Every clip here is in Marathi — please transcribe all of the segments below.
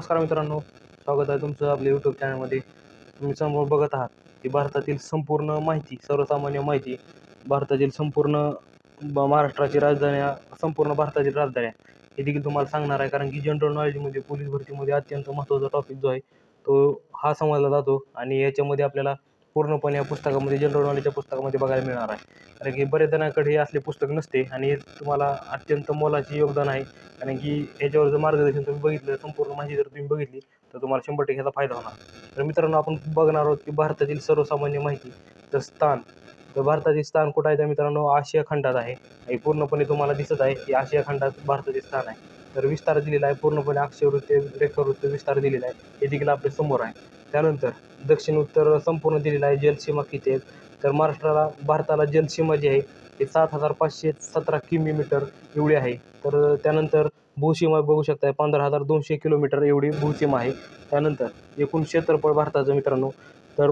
नमस्कार मित्रांनो स्वागत आहे तुमचं आपल्या यूट्यूब चॅनलमध्ये तुम्ही समोर बघत आहात की भारतातील संपूर्ण माहिती सर्वसामान्य माहिती भारतातील संपूर्ण ब- महाराष्ट्राची राजधान्या संपूर्ण भारतातील राजधान्या हे देखील तुम्हाला सांगणार आहे. कारण की जनरल नॉलेजमध्ये पोलीस भरतीमध्ये अत्यंत महत्त्वाचा टॉपिक जो आहे तो हा समजला जातो. आणि याच्यामध्ये आपल्याला पूर्णपणे या पुस्तकामध्ये जनरल नॉलेजच्या पुस्तकामध्ये बघायला मिळणार आहे. कारण की बऱ्याच जणांकडे हे असले पुस्तक नसते आणि हे तुम्हाला अत्यंत मोलाचे योगदान आहे. कारण की याच्यावर जर मार्गदर्शन तुम्ही बघितलं संपूर्ण माहिती जर तुम्ही बघितली तर तुम्हाला शंभर टक्के ह्याचा फायदा होणार. तर मित्रांनो आपण बघणार आहोत की भारतातील सर्वसामान्य माहिती तर स्थान. तर भारताचे स्थान कुठं आहे? तर मित्रांनो आशिया खंडात आहे. हे पूर्णपणे तुम्हाला दिसत आहे की आशिया खंडात भारताचे स्थान आहे. तर विस्तार दिलेला आहे. पूर्णपणे अक्षरवृत्त रेखावृत्त विस्तार दिलेला आहे. हे देखील आपल्यासमोर आहे. त्यानंतर दक्षिण उत्तर संपूर्ण दिलेलं आहे जलसीमा किती आहेत तर महाराष्ट्राला भारताला जलसीमा जी आहे ते सात हजार पाचशे सतरा किमी मीटर एवढी आहे. तर त्यानंतर भूसीमा बघू शकताय पंधरा हजार दोनशे किलोमीटर एवढी भूसीमा आहे. त्यानंतर एकूण क्षेत्रफळ भारताचं मित्रांनो तर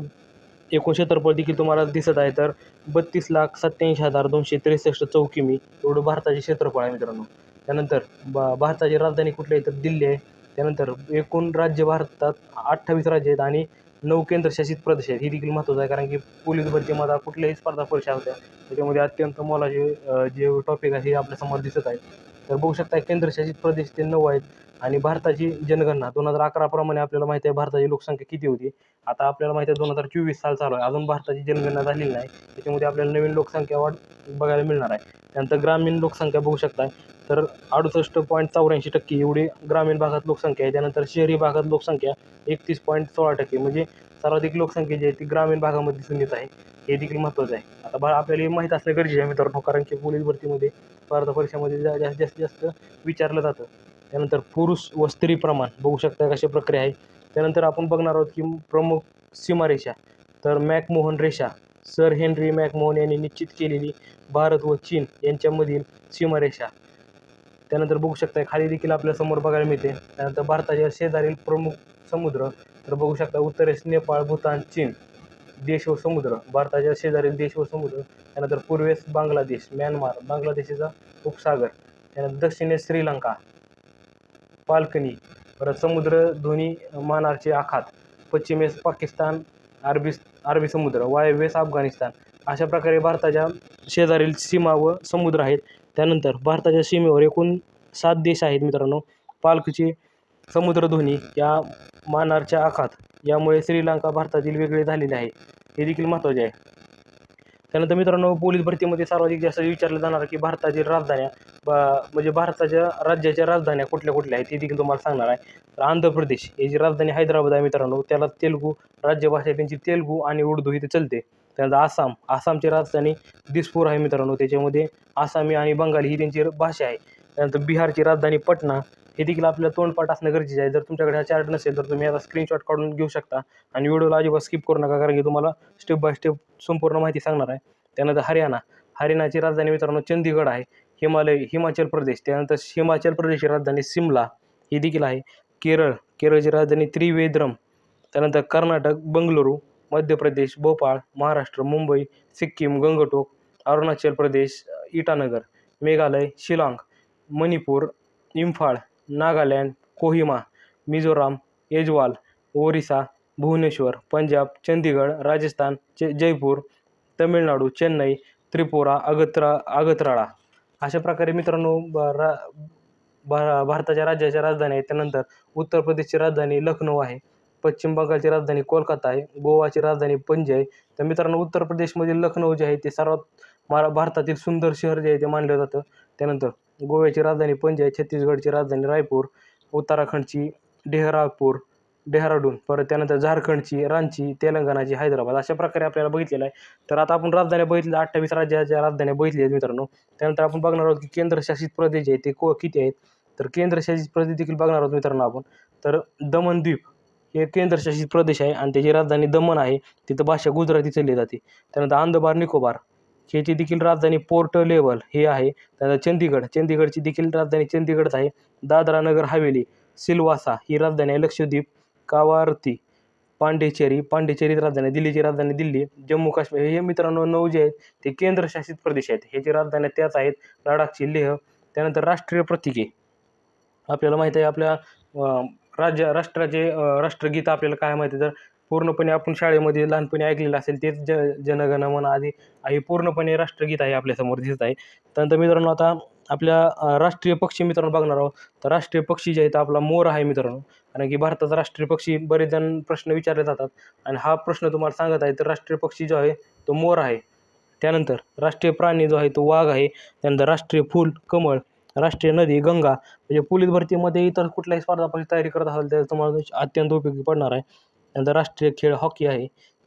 एकूण क्षेत्रफळ देखील तुम्हाला दिसत आहे तर बत्तीस लाख सत्याऐंशी हजार दोनशे त्रेसष्ट चौकिमी एवढं भारताचे क्षेत्रफळ आहे मित्रांनो. त्यानंतर बा भारताची राजधानी कुठली आहे? तर दिल्ली आहे. त्यानंतर एकूण राज्य भारतात अठ्ठावीस राज्य आहेत आणि नऊ केंद्रशासित प्रदेश आहेत. ही देखील महत्त्वाचं आहे कारण की पोलीस भरतीमध्ये कुठल्याही स्पर्धा परीक्षा होत्या. त्याच्यामध्ये अत्यंत मोलाचे जे टॉपिक आहे हे आपल्यासमोर दिसत आहे तर बघू शकता केंद्रशासित प्रदेश ते नऊ आहेत. आणि भारताची जनगणना दोन हजार अकराप्रमाणे आपल्याला माहिती आहे भारताची लोकसंख्या किती होती? आता आपल्याला माहिती आहे दोन हजार चोवीस साल चालू आहे. अजून भारताची जनगणना झालेली नाही. त्याच्यामध्ये आपल्याला नवीन लोकसंख्या वाढ बघायला मिळणार आहे. त्यानंतर ग्रामीण लोकसंख्या बघू शकताय तर अडुसष्ट पॉईंट चौऱ्याऐंशी टक्के एवढी ग्रामीण भागात लोकसंख्या आहे. त्यानंतर शहरी भागात लोकसंख्या एकतीस पॉईंट सोळा टक्के. म्हणजे सर्वाधिक लोकसंख्या जी आहे ती ग्रामीण भागामध्ये दिसून येत आहे. हे देखील महत्त्वाचं आहे. आता बा आपल्याला हे माहीत असणं गरजेचं आहे मित्रांनो. कारण की पोलीस भरतीमध्ये स्पर्धा परीक्षामध्ये जा- जास्त जास्तीत जास्त विचारलं जातं. त्यानंतर पुरुष व स्त्री प्रमाण. बघू शकता कशा प्रक्रिया आहे. त्यानंतर आपण बघणार आहोत की प्रमुख सीमारेषा. तर मॅकमोहन रेषा. सर हेनरी मॅकमोहन यांनी निश्चित केलेली भारत व चीन यांच्यामधील सीमारेषा. त्यानंतर बघू शकता खाली देखील आपल्यासमोर बघायला मिळते. त्यानंतर भारताच्या शेजारील प्रमुख समुद्र. तर बघू शकता उत्तरेस नेपाळ भूतान चीन. देश व समुद्र. भारताच्या शेजारील देश व समुद्र. त्यानंतर पूर्वेस बांगलादेश म्यानमार बांगलादेशचा उपसागर त्यानंतर दक्षिणेस श्रीलंका पालकनी परत समुद्र दोन्ही मानारचे आखात पश्चिमेस पाकिस्तान अरबी अरबी समुद्र वायव्येस अफगाणिस्तान अशा प्रकारे भारताच्या शेजारील सीमा व समुद्र आहेत. त्यानंतर भारताच्या सीमेवर एकूण सात देश आहेत मित्रांनो. पालकची समुद्रध्वनी या मानारच्या आखात. यामुळे श्रीलंका भारतातील वेगळे झालेले आहे. हे देखील महत्त्वाचे आहे. त्यानंतर मित्रांनो पोलीस भरतीमध्ये सर्वाधिक जास्त विचारलं जाणार की भारतातील राजधान्या बा म्हणजे भारताच्या राज्याच्या राजधान्या कुठल्या कुठल्या आहेत ते देखील तुम्हाला सांगणार आहे. तर आंध्र प्रदेश याची राजधानी हैदराबाद आहे मित्रांनो त्याला तेलुगू राज्यभाषा आहे त्यांची तेलुगू आणि उर्दू इथे चलते. त्यानंतर आसाम आसामची राजधानी दिसपूर आहे मित्रांनो त्याच्यामध्ये आसामी आणि बंगाली ही त्यांची भाषा आहे. त्यानंतर बिहारची राजधानी पटना हे देखील आपल्याला तोंडपाठ असणं गरजेचं आहे. जर तुमच्याकडे हा चार्ट नसेल तर तुम्ही आता स्क्रीनशॉट काढून घेऊ शकता. आणि व्हिडिओला अजिबात स्किप करू नका कारण की तुम्हाला स्टेप बाय स्टेप संपूर्ण माहिती सांगणार आहे. त्यानंतर हरियाणा. हरियाणाची राजधानी मित्रांनो चंदीगड आहे. हिमालय हिमाचल प्रदेश. त्यानंतर हिमाचल प्रदेशची राजधानी सिमला. ही देखील आहे. केरळ. केरळची राजधानी त्रिवेद्रम. त्यानंतर कर्नाटक बंगळुरू मध्य प्रदेश भोपाळ महाराष्ट्र मुंबई सिक्कीम गंगटोक अरुणाचल प्रदेश इटानगर मेघालय शिलाँग मणिपूर इम्फाळ नागालँड कोहिमा मिझोराम एजवाल ओरिसा भुवनेश्वर पंजाब चंदीगड राजस्थान चे जयपूर तमिळनाडू चेन्नई त्रिपुरा अगत्रा आगत्राळा. अशा प्रकारे मित्रांनो ब रा भा भारताच्या राज्याच्या राजधानी आहेत. त्यानंतर उत्तर प्रदेशची राजधानी लखनौ आहे. पश्चिम बंगालची राजधानी कोलकाता आहे. गोवाची राजधानी पणजी आहे. तर मित्रांनो उत्तर प्रदेशमधील लखनौ जे आहे ते सर्वात मारा भारतातील सुंदर शहर जे आहे ते मानलं जातं. त्यानंतर गोव्याची राजधानी पणजी आहे छत्तीसगडची राजधानी रायपूर उत्तराखंडची डेहरापूर डेहराडून परत त्यानंतर झारखंडची रांची तेलंगणाची हैदराबाद अशा प्रकारे आपल्याला बघितलेलं आहे. तर आता आपण राजधान्या बघितल्या अठ्ठावीस राज्याच्या राजधान्या बघितल्या आहेत मित्रांनो. त्यानंतर आपण बघणार आहोत की केंद्रशासित प्रदेश जे आहेत ते को किती आहेत? तर केंद्रशासित प्रदेश देखील बघणार आहोत मित्रांनो आपण. तर दमण द्वीप हे केंद्रशासित प्रदेश आहे आणि त्याची राजधानी दमण आहे. तिथं भाषा गुजराती चालली जाते. त्यानंतर अंदबार निकोबार ह्याची देखील राजधानी पोर्ट लेवल हे आहे त्यानंतर चंदीगड चंदीगडची देखील राजधानी चंदीगडच आहे. दादरा नगर हवेली सिल्वासा ही राजधानी आहे. लक्षद्वीप कावारती पांडेचेरी पांडेचेरी राजधानी दिल्लीची राजधानी दिल्ली जम्मू काश्मीर हे मित्रांनो नऊ जे आहेत ते केंद्रशासित प्रदेश आहेत. ह्याची राजधानी त्याच आहेत लडाखची लेह त्यानंतर राष्ट्रीय प्रतीके. आपल्याला माहीत आहे आपल्या राज्य राष्ट्राचे राष्ट्रगीत आपल्याला काय माहिती तर पूर्णपणे आपण शाळेमध्ये लहानपणी ऐकलेलं असेल तेच ज जनगण मन आधी हे पूर्णपणे राष्ट्रगीत आहे आपल्यासमोर दिसत आहे. त्यानंतर मित्रांनो आता आपल्या राष्ट्रीय पक्षी मित्रांनो बघणार आहोत. तर राष्ट्रीय पक्षी जे आहेत आपला मोर आहे मित्रांनो. कारण की भारताचा राष्ट्रीय पक्षी बरेच जण प्रश्न विचारले जातात. आणि हा प्रश्न तुम्हाला सांगत आहे तर राष्ट्रीय पक्षी जो आहे तो मोर आहे. त्यानंतर राष्ट्रीय प्राणी जो आहे तो वाघ आहे. त्यानंतर राष्ट्रीय फूल कमळ राष्ट्रीय नदी गंगा म्हणजे पोलीस भरतीमध्ये इतर कुठल्याही स्पर्धा तयारी करत असाल तर तुम्हाला अत्यंत उपयोगी पडणार आहे. त्यानंतर राष्ट्रीय खेळ हॉकी आहे.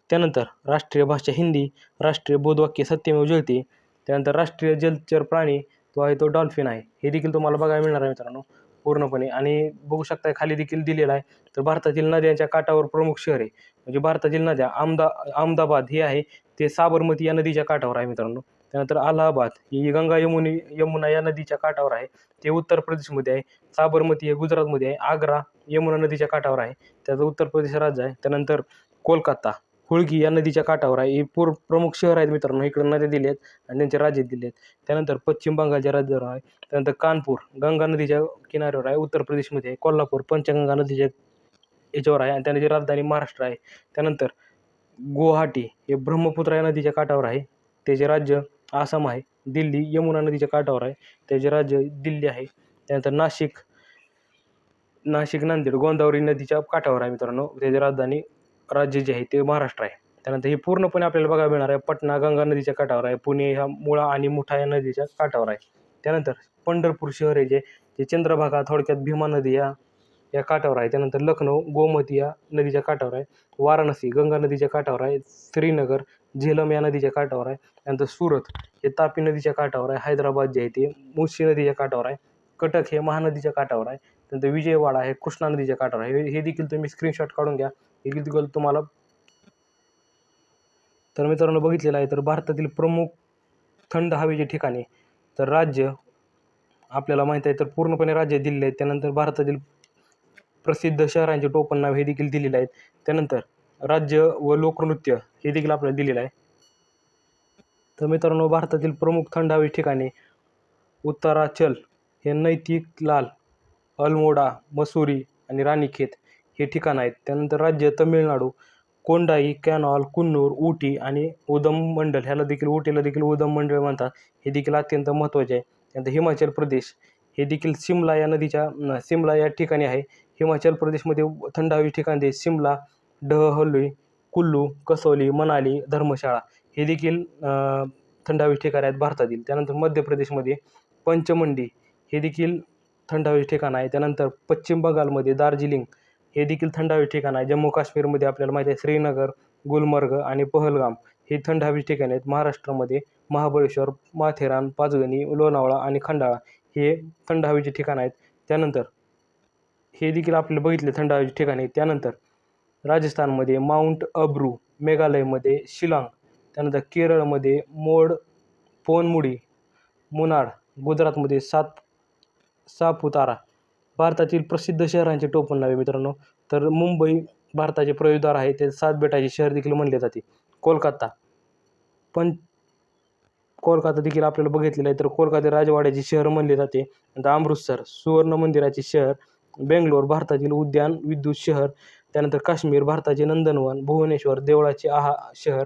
त्यानंतर राष्ट्रीय भाषा हिंदी राष्ट्रीय बोधवाक्य सत्यमेव जयते. त्यानंतर राष्ट्रीय जलचर प्राणी तो आहे तो डॉल्फिन आहे. हे देखील तुम्हाला बघायला मिळणार आहे मित्रांनो पूर्णपणे. आणि बघू शकता खाली देखील दिलेला आहे. तर भारतातील नद्यांच्या काठावर प्रमुख शहर आहे. म्हणजे भारतातील नद्या अहमदा अहमदाबाद हे आहे. ते साबरमती या नदीच्या काठावर आहे मित्रांनो. त्यानंतर अलाहाबाद ही गंगा यमुनी यमुना या नदीच्या काठावर आहे. ते उत्तर प्रदेशमध्ये आहे. साबरमती हे गुजरातमध्ये आहे. आग्रा यमुना नदीच्या काठावर आहे. त्याचं उत्तर प्रदेश राज्य आहे. त्यानंतर कोलकाता हुळगी या नदीच्या काठावर आहे. ही पूर प्रमुख शहर आहेत मित्रांनो. इकडे नद्या दिले आहेत आणि त्यांचे राज्य दिले आहेत त्यानंतर पश्चिम बंगालच्या राज्यावर आहे. त्यानंतर कानपूर गंगा नदीच्या किनाऱ्यावर आहे. उत्तर प्रदेशमध्ये आहे. कोल्हापूर पंचगंगा नदीच्या याच्यावर आहे. आणि त्याची राजधानी महाराष्ट्र आहे. त्यानंतर गुवाहाटी हे ब्रह्मपुत्रा या नदीच्या काठावर आहे. त्याचे राज्य आसाम आहे. दिल्ली यमुना नदीच्या काठावर आहे. त्याचे राज्य दिल्ली आहे. त्यानंतर नाशिक नाशिक नांदेड गोदावरी नदीच्या काठावर आहे मित्रांनो. त्याची राजधानी राज्य जे आहे ते महाराष्ट्र आहे. त्यानंतर हे पूर्णपणे आपल्याला बघायला मिळणार आहे. पटना गंगा नदीच्या काठावर आहे. पुणे ह्या मुळा आणि मुठा या नदीच्या काठावर आहे. त्यानंतर पंढरपूर शहर आहे जे जे चंद्रभागा थोडक्यात भीमा नदी या या काठावर आहे. त्यानंतर लखनौ गोमती या नदीच्या काठावर आहे. वाराणसी गंगा नदीच्या काठावर आहे. श्रीनगर झेलम या नदीच्या काठावर आहे. त्यानंतर सुरत हे तापी नदीच्या काठावर आहे. हैदराबाद जे आहे ते मुळशी नदीच्या काठावर आहे. कटक हे महानदीच्या काठावर आहे. त्यानंतर विजयवाडा हे कृष्णा नदीच्या काठावर आहे. हे- हे देखील तुम्ही स्क्रीनशॉट काढून घ्या. हे देखील तुम्हाला तर मित्रांनो बघितलेलं आहे तर भारतातील प्रमुख थंड हवेचे ठिकाणे तर राज्य आपल्याला माहीत आहे तर पूर्णपणे राज्य दिलेले आहेत त्यानंतर भारतातील प्रसिद्ध शहरांचे टोपण नाव हे देखील दिलेले आहेत त्यानंतर राज्य व लोकनृत्य हे देखील आपल्याला दिलेलं आहे. तर मित्रांनो भारतातील प्रमुख थंड हवे ठिकाणे उत्तराचल हे नैतिक लाल अल्मोडा मसुरी आणि राणीखेत हे ठिकाण आहेत. त्यानंतर राज्य तमिळनाडू कोंडाई कॅनॉल कुन्नूर उटी आणि उदम मंडल ह्याला देखील उटीला देखील उदम मंडळ म्हणतात. हे देखील अत्यंत महत्त्वाचे आहे. त्यानंतर हिमाचल प्रदेश हे देखील सिमला या नदीच्या सिमला या ठिकाणी आहे. हिमाचल प्रदेशमध्ये थंड हवेचे ठिकाण ते सिमला डहलोई कुल्लू कसौली मनाली धर्मशाळा हे देखील थंड हवेचे ठिकाण आहेत भारतातील. त्यानंतर मध्य प्रदेशमध्ये पंचमंडी हे देखील थंड हवेचे ठिकाण आहे. त्यानंतर पश्चिम बंगालमध्ये दार्जिलिंग हे देखील थंड हवेचे ठिकाण आहे. जम्मू काश्मीरमध्ये आपल्याला माहिती आहे श्रीनगर गुलमर्ग आणि पहलगाम हे थंड हवेचे ठिकाण आहेत. महाराष्ट्रामध्ये महाबळेश्वर माथेरान पाचगणी लोणावळा आणि खंडाळा हे थंड हवेचे ठिकाण आहेत. त्यानंतर हे देखील आपल्याला बघितले थंड हवेचे ठिकाणे त्यानंतर राजस्थानमध्ये माउंट अब्रू मेघालयमध्ये शिलाँग त्यानंतर केरळमध्ये मोड पोनमुडी मुनाड गुजरातमध्ये सात सापुतारा. भारतातील प्रसिद्ध शहरांचे टोपण नावे मित्रांनो. तर मुंबई भारताचे प्रवेशद्वार आहे. ते सात बेटाचे शहर देखील म्हणले जाते. कोलकाता. पण कोलकाता देखील आपल्याला बघितलेलं आहे. तर कोलकाता राजवाड्याचे शहर म्हणले जाते. नंतर अमृतसर सुवर्ण मंदिराचे शहर. बेंगलोर भारतातील उद्यान विद्युत शहर. त्यानंतर काश्मीर भारताचे नंदनवन भुवनेश्वर देवळाचे आहा शहर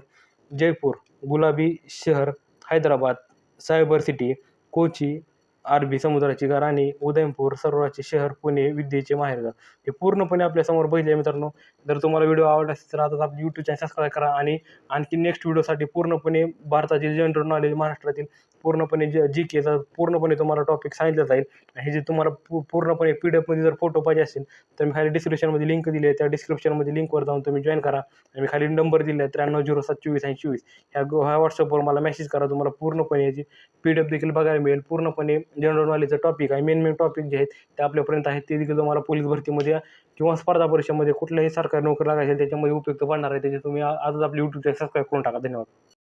जयपूर गुलाबी शहर हैदराबाद सायबर सिटी कोची अरबी समुद्राची राणी उदयपूर सरोवराचे शहर पुणे विद्येचे माहेरघर हे पूर्णपणे आपल्यासमोर बघितले मित्रांनो. जर तुम्हाला व्हिडिओ आवडला असेल तर आता आपली यूट्यूब चॅनल सबस्क्राईब करा आणि आणखी नेक्स्ट व्हिडिओसाठी पूर्णपणे भारतातील जनरल नॉलेज महाराष्ट्रातील पूर्णपणे जे जी केचा पूर्णपणे तुम्हाला टॉपिक सांगितलं जाईल. हे जे तुम्हाला पू पूर्णपणे पी डी एफमध्ये जर फोटो पाहिजे असेल तर मी खाली डिस्क्रिप्शनमध्ये लिंक दिली आहे. त्या डिस्क्रिप्शनमध्ये लिंकवर जाऊन तुम्ही जॉईन करा. आणि मी खाली नंबर दिले आहे त्र्याण्णव झिरो सात चोवीस आणि चोवीस. ह्या ह्या व्हॉट्सअपवर मला मेसेज करा. तुम्हाला पूर्णपणे याची पी डी एफ देखील बघायला मिळेल. पूर्णपणे जनरल नॉलेजचा टॉपिक आहे. मेन मेन टॉपिक जे आहेत ते आपल्यापर्यंत आहेत. ते देखील तुम्हाला पोलीस भरतीमध्ये किंवा स्पर्धा परीक्षेमध्ये कुठल्याही सरकारी नोकरी लागायची त्याच्यामध्ये उपयुक्त पडणार आहे. त्याचे तुम्ही आजच आपली यूट्यूब सबस्क्राईब करून टाका. धन्यवाद.